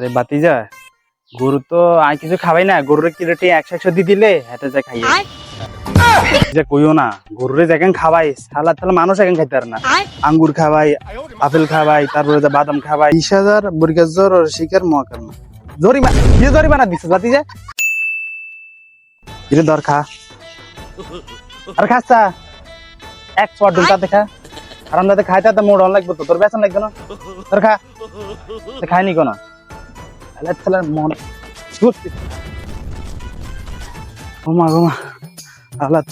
আরে বাতিজা গরু তো আর কিছু খাবাই না গরুর কিলোটি একশো একশো দিয়ে দিলে? হাতে যা খাইয়ে। যে কইও না গরুরে যেখান খাবাই সালাদ তাহলে মানুষ এখন খাইতে পারে না? আঙ্গুর খাবাই আপেল খাবাই তারপরে যে বাদাম খাবাই। বিশ হাজার বরিকার জোর আর শিকার মহাকার না জরিমা কি জরিমানা দিচ্ছে বাতিজা? এটা দর খা। আর খাচ্ছা এক পট দুটা দেখা আর আমরা তো খাইতে মোড় লাগবে তো তোর বেতন লাগবে না। তোর খা। তো খাইনি কোনো। তাহলে তাহলে মন ঘুরতে ওমা গোমা আল্লাহ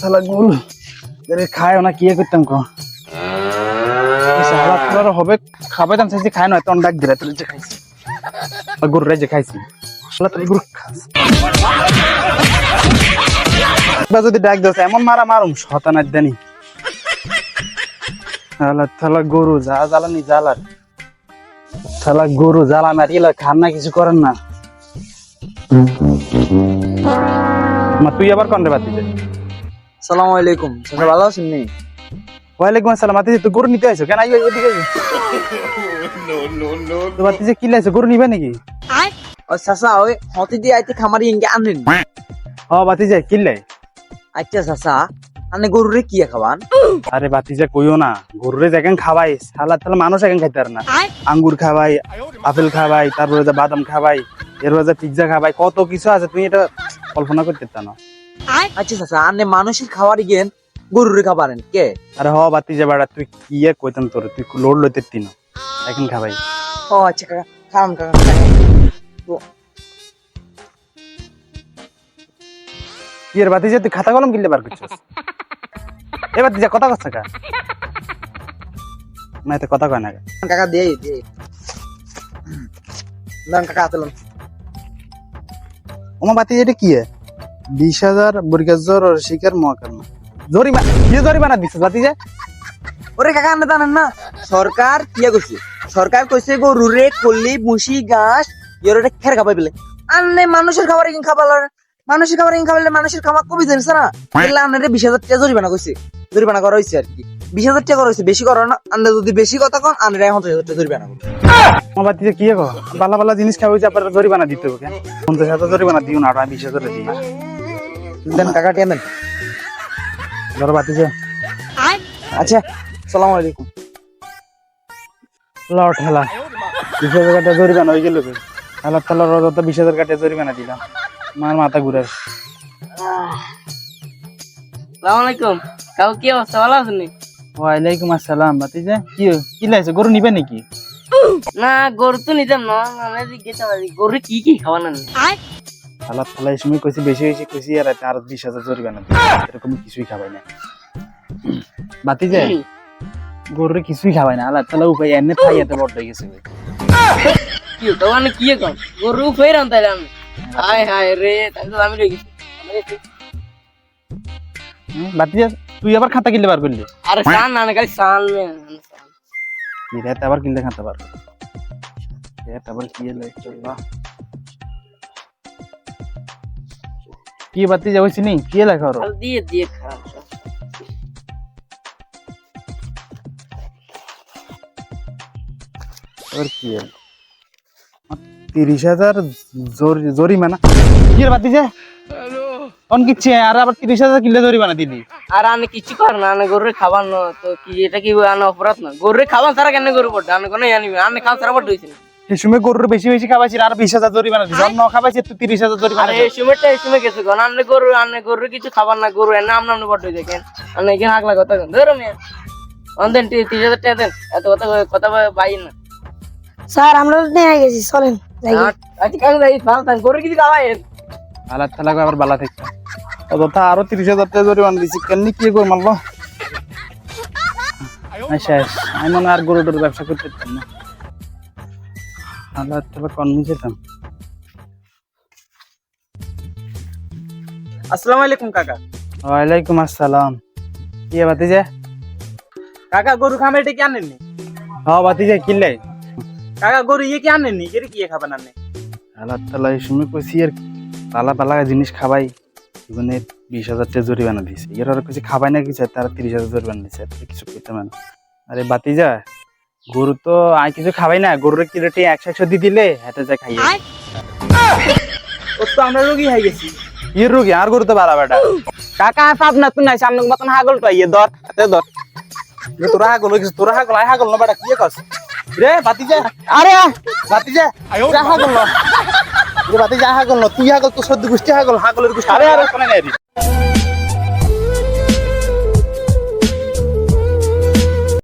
চাইছি নয় তখন ডাক দিলে তুই যে খাইছি। গরু রে যে খাইছি। খাস। যদি ডাক দিচ্ছে এমন মারা মারুম শতানার দেনি। আল্লাহ তালা গরু, যা জ্বালানি জ্বালার। তালা গরু জ্বালা মারিলা খান না কিছু করেন না। মা তুই আবার কন রে বাতি সালাম আলাইকুম। চাচা ভালো আছেন নি? ওয়ালাইকুম আসসালাম বাতি তুই গরু নিতে আইছো কেন? আইও এদিকে আইও তো বাতি যে কি লাইছো গরু নিবে নাকি? ও চাচা ওই হতে দিয়ে আইতে খামারি ইনকে আনেন হ বাতি যে কিল্লাই আচ্ছা চাচা। আনে গরুরে কি খাবান আরে বাতি যে কইও না গরুরে যেখান খাবাই সালাদ তাহলে মানুষ এখন খাইতে না। আঙ্গুর খাবাই আপেল খাবাই তারপরে যে বাদাম খাবাই এরপরে যে পিৎজা খাবাই কত কিছু আছে তুমি এটা কল্পনা করতে পারতা না। আচ্ছা চাচা আনে মানুষের খাওয়ারই গেন গরুরে খাবারেন কে? আরে হ বাতি যে বাড়া তুই কি আর কইতাম তোর তুই লোড লইতে তিন এখন খাবাই ও আচ্ছা কাকা খান কাকা কি এর বাতি যে তুই খাতা কলম কিনলে বার করছিস? এ বাতি যা কথা কচ্ছে কা। না এতে কথা কয় না কা। কাকা দে দে দান কাকা আতলন ওমা বাতি এটা কি এ? বিশ হাজার বরিকার জোর আর শিকার মহাকার না জরিমা কি জরিমানা দিচ্ছে বাতি যে? ওরে কাকা আনে জানেন না সরকার কিয়া কইছে? সরকার কইছে গরুরে কলি মুসি ঘাস ইয়োরে খের খাবাই বলে আনে মানুষের খাবার কিন খাবার মানুষের খাবার কিন খাবাইলে মানুষের খাবার কবি জানিস না? এগুলা আনারে বিশ হাজার টাকা জরিমানা কইছে। জরিমানা করা হয়েছে আর কি। বিশ হাজার টাকা করা হয়েছে। বেশি করো না। আন্না যদি বেশি কথা কন আনারে পঞ্চাশ হাজার টাকা জরিমানা করবে। বাতি যে কি গো বালা বালা জিনিস খাওয়া হয়েছে আপনার জরিমানা দিতে হবে কেন? পঞ্চাশ হাজার জরিমানা দিও না আর আমি বিশ হাজার দিই না। দেন কাকা টিয়া দেন। ধরো বাতি যে আচ্ছা সালাম আলাইকুম। লট হেলা। বিশ হাজার কাটে জরিমানা হয়ে গেল হেলার তালার রজত বিশ হাজার কাটে জরিমানা দিলাম। মার মাথা ঘুরে সালাম আলাইকুম। কাউ কি অবস্থা? ভালো আছেন? ওয়ালাইকুম আসসালাম বাতি যে কি কি লাইছে গরু নিবে নাকি? না গরু তো নিতাম না। আমি জিজ্ঞেস করি গরু কি কি খাওয়ান হালাত ফালা এই সময় কইছি বেশি হয়েছে কইছি আর আর বিশ হাজার জরিমানা। এরকম কিছুই খাবাই না। বাতি যে গরুরে কিছুই খাবাই না। হালাত ফালা উপায় এনে খাই এত বড় হয়ে গেছে। কি তখন কি কম? গরু ফেরাম তাইলে আমি। হায় হায় রে তাহলে আমি রয়ে গেছি। হুম, বাতি যে তুই আবার খাতা কিনলে বার করলি? আরে সান না খালি সান এতে আবার কিনলে খাতা বার করলি আবার কি এলে চলবা কি বাতি যে হইছিনি কি লেখা খালি দিয়ে দিয়ে খারাপ ওর কি এলো? তিরিশ হাজার জরি- জরিমানা। কি বাতি যে? অন কিচ্ছে আর আবার তিরিশ হাজার কিনলে জরিমানা দিলি? আর আমি কিছু কর না আমি গরুরে খাবার না তো কি এটা কি আনা অপরাধ না? গরুরে খাবার ছাড়া কেন গরু পড়ে আমি কোনো জানি না আমি খাওয়া ছাড়া পড়ে হয়েছিল এই সময় গরুর বেশি বেশি খাবাইছি আর বিশ হাজার জরিমানা দিছি। অন্য খাবাইছি তুই তিরিশ হাজার আরে দিলি। এই সময়টা এই সময় গেছে গন আনলে গরু আনলে গরু কিছু খাবার না গরু এনে আমনাম পড়ে দেখেন আমি এখানে আগলা কথা কন ধরো মিয়া। অন্দেন তিরিশ হাজার টাকা দেন। এত কথা কথা বাই না। স্যার আমরা তো নিয়ে গেছি চলেন যাই কাজ যাই ফাল গরু কিছু খাওয়াই আলাদ আবার বালা থাকছে? অযথা আরও তিরিশ হাজার টাকা জরিমানা কেন কি করে মারলো শেষ আমি মনে আর গরু টরু ব্যবসা করতে পারতাম না। আল্লাহ যেতাম। আসসালামু আলাইকুম কাকা। ওয়ালাইকুম আসসালাম। কি বাতি যে কাকা গরু খামারিটা কি আনেননি? হ্যাঁ কিনলে। কাকা গরু ইয়ে কি আনেননি? এর কি খাবেন আনে আল্লাহ তালা এই সময় কইছি আর পালা পালা জিনিস খাবাই। জীবনে বিশ হাজার টাকা জরিমানা দিছে এর আর কিছু খাবাই না কিছু তারা তিরিশ হাজার জরিমানা দিছে আর কিছু করতে মানে আরে বাতি যা গরু তো আর কিছু খাবাই না। গরুর কিলোটি একশো একশো দিয়ে দিলে হেঁটে যায় খাইয়ে। ও তো আমরা রোগী হয়ে গেছি। কি রুগী আর গরু তো বাড়া বেটা কাকা পাপ না তুই নাই সামনে মতন হাগল পাইয়ে দর হাতে দর তোরা হাগল গেছিস, তোরা হাগল আয় হাগল না বেটা কি কস? রে বাতি যা আরে বাতি যা যা হাগল না। বাতি যা হাগল না, তুই হাগল, তোর সর্দি গোষ্ঠী হাগল, হাগলের গোষ্ঠী আরে আরে শোনে না